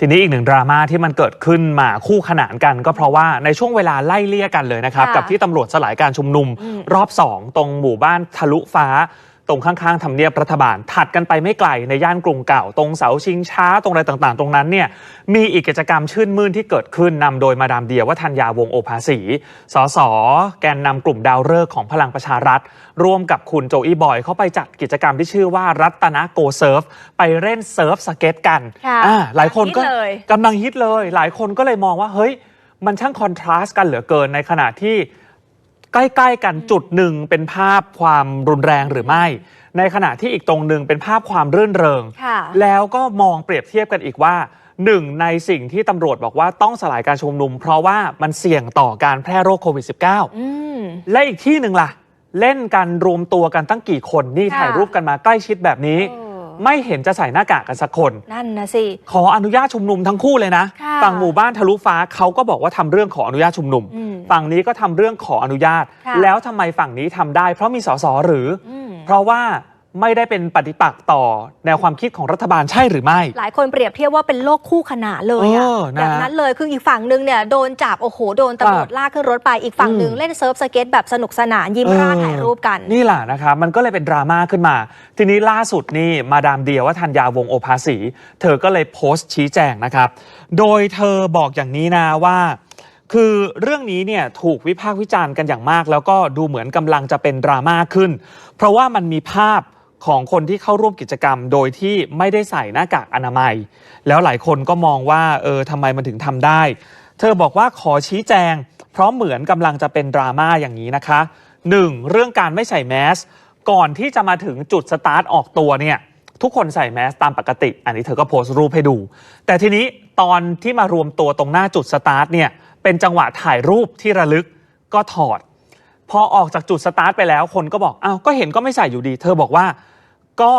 ทีนี้อีกหนึ่งดราม่าที่มันเกิดขึ้นมาคู่ขนานกัน ก็เพราะว่าในช่วงเวลาไล่เลี่ยกันเลยนะครับ ค่ะกับที่ตำรวจสลายการชุมนุม อืม รอบ 2 ตรงหมู่บ้านทะลุฟ้า ตรงข้างๆทำเนียบรัฐบาล ถัดกันไปไม่ไกลในย่านกรุงเก่า ตรงเสาชิงช้าตรงอะไรต่างๆ ตรงนั้นเนี่ยมีอีกกิจกรรมชื่นมื่นที่เกิดขึ้นนำโดยมาดามเดียวัฒนยาวงศ์โอภาสี สส แกนนำกลุ่มดาวฤกษ์ของพลังประชารัฐ ร่วมกับคุณโจอี้บอยเขาไปจัดกิจกรรมที่ชื่อว่ารัตนะโกเซิร์ฟไปเล่นเซิร์ฟสเก็ตกันค่ะอ่าหลายคนก็ฮิตเลยกำลังฮิตเลย หลายคนก็เลยมองว่าเฮ้ยมันช่างคอนทราสต์กันเหลือเกินในขณะที่ ใกล้ๆกันจุดหนึ่งเป็นภาพความรุนแรงหรือไม่ ในขณะที่อีกตรงหนึ่งเป็นภาพความรื่นเริงค่ะแล้วก็มองเปรียบเทียบกันอีกว่าหนึ่งในสิ่งที่ตำรวจบอกว่าต้องสลายการชุมนุม เพราะว่ามันเสี่ยงต่อการแพร่โรคโควิด -19 อืมและอีกที่หนึ่งล่ะ เล่นกันรวมตัวกันตั้งกี่คนนี่ค่ะถ่ายรูปกันมาใกล้ชิดแบบนี้เออ ไม่เห็นจะใส่หน้ากากกันสักคน นั่นนะสิ ขออนุญาตชุมนุมทั้งคู่เลยนะ ค่ะฝั่งหมู่บ้านทะลุฟ้าเขาก็บอกว่าทำเรื่องขออนุญาตชุมนุม อืมฝั่งนี้ก็ทำเรื่องขออนุญาต ค่ะ แล้วทำไมฝั่งนี้ทำได้ เพราะมีสสหรือออืม เพราะว่า ไม่ได้เป็นปฏิปักษ์ต่อแนวความคิดของรัฐบาลใช่หรือไม่ หลายคนเปรียบเทียบว่าเป็นโลกคู่ขนานเลยอะเออนะแบบนั้นเลยคืออีกฝั่งหนึ่งเนี่ยโดนจับโอ้โหโดนตำรวจครับลากขึ้นรถไปอีกฝั่งหนึ่งอืมเล่นเซิร์ฟสเก็ตแบบสนุกสนานยิ้มร่าถ่ายรูปกัน นี่แหละนะครับ มันก็เลยเป็นดราม่าขึ้นมา ทีนี้ล่าสุดนี่มาดามเดียว่าทันยาวงศ์โอภาสี เธอก็เลยโพสต์ชี้แจงนะครับ โดยเธอบอกอย่างนี้นะว่า คือเรื่องนี้เนี่ยถูกวิพากษ์วิจารณ์กันอย่างมาก แล้วก็ดูเหมือนกำลังจะเป็นดราม่าขึ้น เพราะว่ามันมีภาพ ของคนที่เข้าร่วมกิจกรรม โดยที่ไม่ได้ใส่หน้ากากอนามัย แล้วหลายคนก็มองว่าเออทำไมมันถึงทำได้ เธอบอกว่าขอชี้แจง เพราะเหมือนกำลังจะเป็นดราม่าอย่างนี้นะคะ 1. เรื่องการไม่ใส่แมสก่อนที่จะมาถึงจุดสตาร์ทออกตัวเนี่ยทุกคนใส่แมสตามปกติ อันนี้เธอก็โพสต์รูปให้ดู แต่ทีนี้ตอนที่มารวมตัวตรงหน้าจุดสตาร์ทเนี่ยเป็นจังหวะถ่ายรูปที่ระลึกก็ถอด พอออกจากจุดสตาร์ทไปแล้วคนก็บอกอ้าวก็เห็นก็ไม่ใส่อยู่ดี เธอบอกว่าก็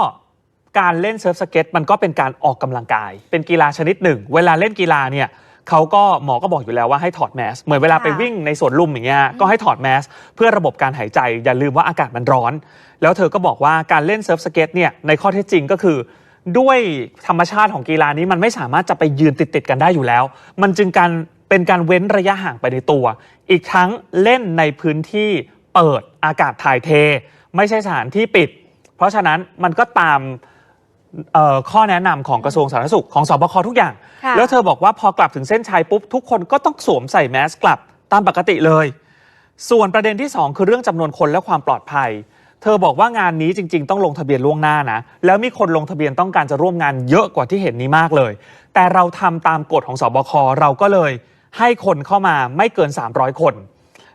การเล่นเซิร์ฟสเก็ตมันก็เป็นการออกกำลังกาย เป็นกีฬาชนิดหนึ่ง เวลาเล่นกีฬาเนี่ยเขาก็หมอก็บอกอยู่แล้วว่าให้ถอดแมสเหมือนเวลาไปค่ะวิ่งในสวนลุมอย่างเงี้ยก็ให้ถอดแมสเพื่อระบบการหายใจอย่าลืมว่าอากาศมันร้อน แล้วเธอก็บอกว่าการเล่นเซิร์ฟสเก็ตเนี่ยในข้อเท็จจริงก็คือ ด้วยธรรมชาติของกีฬานี้มันไม่สามารถจะไปยืนติดๆกันได้อยู่แล้ว มันจึงการ เป็นการเว้นระยะห่างไปในตัว อีกทั้งเล่นในพื้นที่เปิดอากาศถ่ายเท ไม่ใช่สถานที่ปิด เพราะฉะนั้นมันก็ตามเอ่อข้อแนะนำของกระทรวงสาธารณสุขของสบคทุกอย่างค่ะแล้วเธอบอกว่าพอกลับถึงเส้นชัยปุ๊บ ทุกคนก็ต้องสวมใส่แมสกลับตามปกติเลย ส่วนประเด็นที่ 2 คือเรื่องจำนวนคนและความปลอดภัย เธอบอกว่างานนี้จริง ๆ ต้องลงทะเบียนล่วงหน้านะ แล้วมีคนลงทะเบียนต้องการจะร่วมงานเยอะกว่าที่เห็นนี้มากเลย แต่เราทำตามกฎของสบคเราก็เลย ให้คนเข้ามาไม่เกิน 300 คน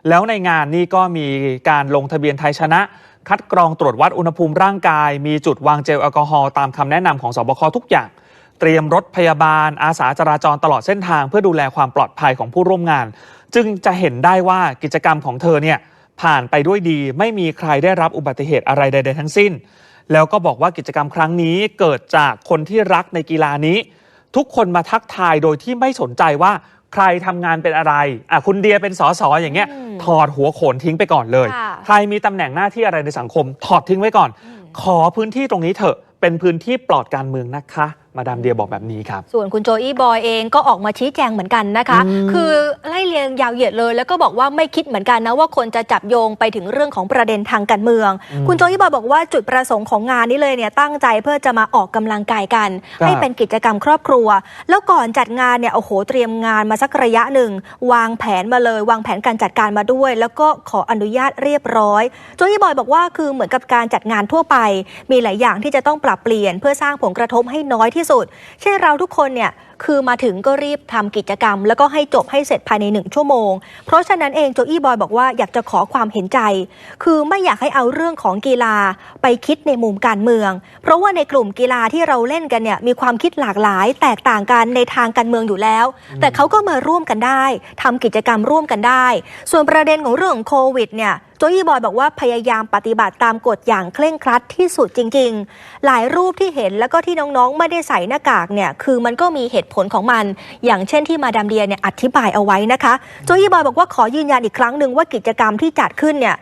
แล้วในงานนี้ก็มีการลงทะเบียนไทยชนะ คัดกรองตรวจวัดอุณหภูมิร่างกาย มีจุดวางเจลแอลกอฮอล์ตามคำแนะนำของสบคทุกอย่าง เตรียมรถพยาบาล อาสาจราจรตลอดเส้นทาง เพื่อดูแลความปลอดภัยของผู้ร่วมงาน จึงจะเห็นได้ว่ากิจกรรมของเธอเนี่ยผ่านไปด้วยดี ไม่มีใครได้รับอุบัติเหตุอะไรใด ๆ ทั้งสิ้น แล้วก็บอกว่ากิจกรรมครั้งนี้เกิดจากคนที่รักในกีฬานี้ ทุกคนมาทักทายโดยที่ไม่สนใจว่า ใครทำงานเป็นอะไรอะคุณเดียเป็นสสอย่างเงี้ยอืมถอดหัวโขนทิ้งไปก่อนเลยค่ะใครมีตำแหน่งหน้าที่อะไรในสังคม ถอดทิ้งไว้ก่อน ขอพื้นที่ตรงนี้เถอะเป็นพื้นที่ปลอดการเมืองนะคะ มาดามเดียบอกแบบนี้ครับ ส่วนคุณโจอี้บอยเองก็ออกมาชี้แจงเหมือนกันนะคะอืมคือไล่เรียงยาวเหยียดเลย แล้วก็บอกว่าไม่คิดเหมือนกันนะว่าคนจะจับโยงไปถึงเรื่องของประเด็นทางการเมือง คุณโจอี้บอยบอกว่าจุดประสงค์ของงานนี้เลยเนี่ยตั้งใจเพื่อจะมาออกกำลังกายกันครับให้เป็นกิจกรรมครอบครัว แล้วก่อนจัดงานเนี่ยโอ้โหเตรียมงานมาสักระยะหนึ่ง วางแผนมาเลย วางแผนการจัดการมาด้วย แล้วก็ขออนุญาตเรียบร้อยโจอี้บอยบอกว่าคือเหมือนกับการจัดงานทั่วไป มีหลายอย่างที่จะต้องปรับเปลี่ยนเพื่อสร้างผลกระทบให้น้อยที่สุด เช่นเราทุกคนเนี่ยคือมาถึงก็รีบทำกิจกรรม แล้วก็ให้จบให้เสร็จภายในหนึ่งชั่วโมง เพราะฉะนั้นเองโจอี้บอยบอกว่าอยากจะขอความเห็นใจ คือไม่อยากให้เอาเรื่องของกีฬาไปคิดในมุมการเมือง เพราะว่าในกลุ่มกีฬาที่เราเล่นกันเนี่ยมีความคิดหลากหลาย แตกต่างกันในทางการเมืองอยู่แล้ว แต่เขาก็มาร่วมกันได้ทำกิจกรรมร่วมกันได้ ส่วนประเด็นของเรื่องโควิดเนี่ยโจยี่บอยบอกว่าพยายามปฏิบัติตามกฎอย่างเคร่งครัดที่สุดจริง ๆ หลายรูปที่เห็นแล้วก็ที่น้องๆ ไม่ได้ใส่หน้ากากเนี่ยคือมันก็มีเหตุผลของมัน อย่างเช่นที่มาดามเดียเนี่ยอธิบายเอาไว้นะคะ โจยี่บอยบอกว่าขอยืนยันอีกครั้งหนึ่งว่ากิจกรรมที่จัดขึ้นเนี่ย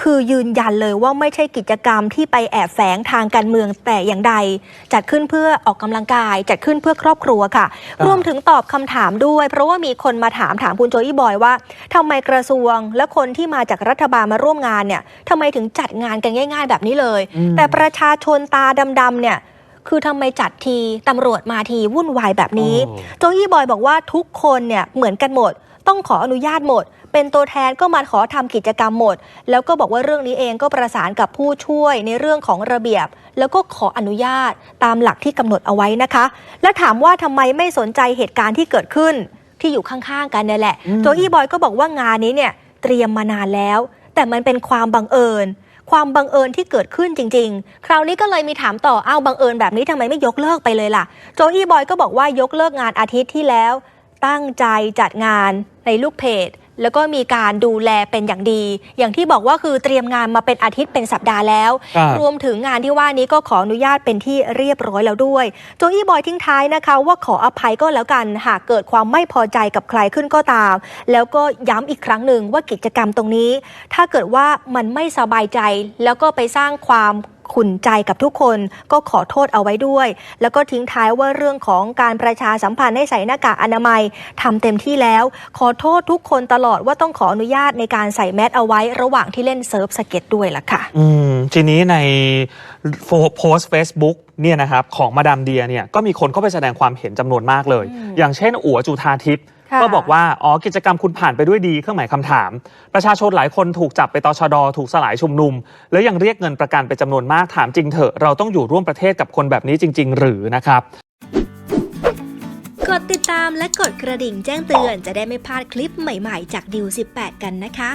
คือยืนยันเลยว่าไม่ใช่กิจกรรมที่ไปแอบแฝงทางการเมืองแต่อย่างใด จัดขึ้นเพื่อออกกำลังกาย จัดขึ้นเพื่อครอบครัวค่ะอ่ารวมถึงตอบคำถามด้วย เพราะว่ามีคนมาถามถามคุณโจอี้บอยว่าทำไมกระทรวงและคนที่มาจากรัฐบาลมาร่วมงานเนี่ยทำไมถึงจัดงานกันง่าย ๆ แบบนี้เลยอืมแต่ประชาชนตาดำๆเนี่ยคือทำไมจัดทีตำรวจมาทีวุ่นวายแบบนี้โอ้โจอี้บอยบอกว่าทุกคนเนี่ยเหมือนกันหมด ต้องขออนุญาตหมด เป็นตัวแทนก็มาขอทำกิจกรรมหมด แล้วก็บอกว่าเรื่องนี้เองก็ประสานกับผู้ช่วยในเรื่องของระเบียบ แล้วก็ขออนุญาตตามหลักที่กำหนดเอาไว้นะคะ และถามว่าทำไมไม่สนใจเหตุการณ์ที่เกิดขึ้นที่อยู่ข้างๆ กันเนี่ยแหละอืมโจอี้บอยก็บอกว่างานนี้เนี่ยเตรียมมานานแล้ว แต่มันเป็นความบังเอิญ ความบังเอิญที่เกิดขึ้นจริง ๆ คราวนี้ก็เลยมีถามต่ออ้าวบังเอิญแบบนี้ทำไมไม่ยกเลิกไปเลยล่ะ โจอี้บอยก็บอกว่ายกเลิกงานอาทิตย์ที่แล้ว ตั้งใจจัดงานในลูกเพจ แล้วก็มีการดูแลเป็นอย่างดี อย่างที่บอกว่าคือเตรียมงานมาเป็นอาทิตย์เป็นสัปดาห์แล้ว ครับ รวมถึงงานที่ว่านี้ก็ขออนุญาตเป็นที่เรียบร้อยแล้วด้วย โจอี้บอยทิ้งท้ายนะคะว่าขออภัยก็แล้วกัน หากเกิดความไม่พอใจกับใครขึ้นก็ตาม แล้วก็ย้ำอีกครั้งหนึ่งว่ากิจกรรมตรงนี้ ถ้าเกิดว่ามันไม่สบายใจแล้วก็ไปสร้างความ ขุ่นใจกับทุกคนก็ขอโทษเอาไว้ด้วย แล้วก็ทิ้งท้ายว่าเรื่องของการประชาสัมพันธ์ให้ใส่หน้ากากอนามัยทำเต็มที่แล้ว ขอโทษทุกคนตลอดว่าต้องขออนุญาตในการใส่แมสเอาไว้ระหว่างที่เล่นเซิร์ฟสเก็ตด้วยล่ะค่ะ อืมทีนี้ในโพโพสต์ Facebook เนี่ยนะครับของมาดามเดียเนี่ยก็มีคนเข้าไปแสดงความเห็นจำนวนมากเลยอืมอย่างเช่นอัวจุธาทิพย์ค่ะ ก็บอกว่า อ๋อ กิจกรรมคุณผ่านไปด้วยดี เครื่องหมายคำถาม ประชาชนหลายคนถูกจับไปตชด ถูกสลายชุมนุม แล้วยังเรียกเงินประกันไปจำนวนมาก ถามจริงเถอะ เราต้องอยู่ร่วมประเทศกับคนแบบนี้จริง ๆ หรือนะครับกดติดตามและกดกระดิ่งแจ้งเตือนจะได้ไม่พลาดคลิปใหม่ๆ จากดิว18 กันนะคะ